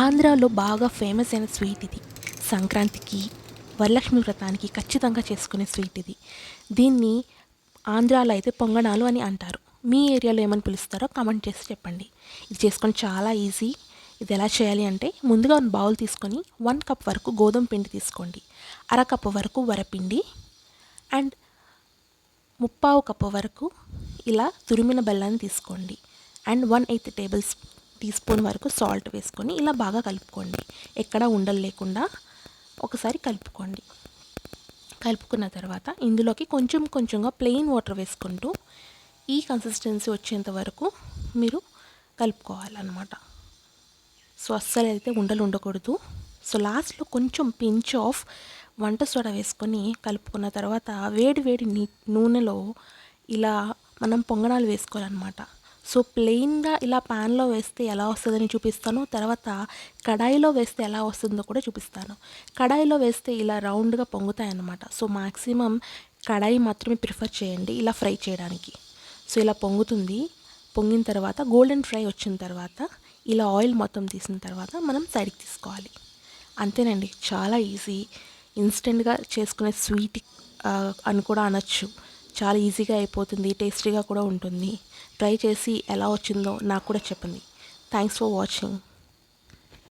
ఆంధ్రాలో బాగా ఫేమస్ అయిన స్వీట్ ఇది. సంక్రాంతికి వరలక్ష్మి వ్రతానికి ఖచ్చితంగా చేసుకునే స్వీట్ ఇది. దీన్ని ఆంధ్రాలో అయితే పొంగనాలు అని అంటారు. మీ ఏరియాలో ఏమని పిలుస్తారో కామెంట్ చేసి చెప్పండి. ఇది చేసుకొని చాలా ఈజీ. ఇది ఎలా చేయాలి అంటే ముందుగా ఒక బౌల్ తీసుకొని వన్ కప్ వరకు గోధుమ పిండి తీసుకోండి. అర కప్పు వరకు వరపిండి అండ్ ముప్పావు కప్పు వరకు ఇలా తురిమిన బెల్లాన్ని తీసుకోండి. And one eighth table teaspoon వరకు సాల్ట్ వేసుకొని ఇలా బాగా కలుపుకోండి. ఎక్కడా ఉండలు లేకుండా ఒకసారి కలుపుకోండి. కలుపుకున్న తర్వాత ఇందులోకి కొంచెం కొంచెంగా ప్లెయిన్ వాటర్ వేసుకుంటూ ఈ కన్సిస్టెన్సీ వచ్చేంత వరకు మీరు కలుపుకోవాలన్నమాట. సో అస్సలు అయితే ఉండలు ఉండకూడదు. సో లాస్ట్లో కొంచెం పించ్ ఆఫ్ వంట సోడా వేసుకొని కలుపుకున్న తర్వాత వేడి వేడి నూనెలో ఇలా మనం పొంగనాలు వేసుకోవాలన్నమాట. సో ప్లెయిన్గా ఇలా ప్యాన్లో వేస్తే ఎలా వస్తుందని చూపిస్తాను. తర్వాత కడాయిలో వేస్తే ఎలా వస్తుందో కూడా చూపిస్తాను. కడాయిలో వేస్తే ఇలా రౌండ్గా పొంగుతాయన్నమాట. సో మ్యాక్సిమం కడాయి మాత్రమే ప్రిఫర్ చేయండి ఇలా ఫ్రై చేయడానికి. సో ఇలా పొంగుతుంది. పొంగిన తర్వాత గోల్డెన్ ఫ్రై వచ్చిన తర్వాత ఇలా ఆయిల్ మొత్తం తీసిన తర్వాత మనం సైడ్కి తీసుకోవాలి. అంతేనండి. చాలా ఈజీ ఇన్స్టెంట్గా చేసుకునే స్వీట్ అని కూడా అనొచ్చు. చాలా ఈజీగా అయిపోతుంది టేస్టీగా కూడా ఉంటుంది. ట్రై చేసి ఎలా వచ్చిందో నాకు కూడా చెప్పండి. Thanks for watching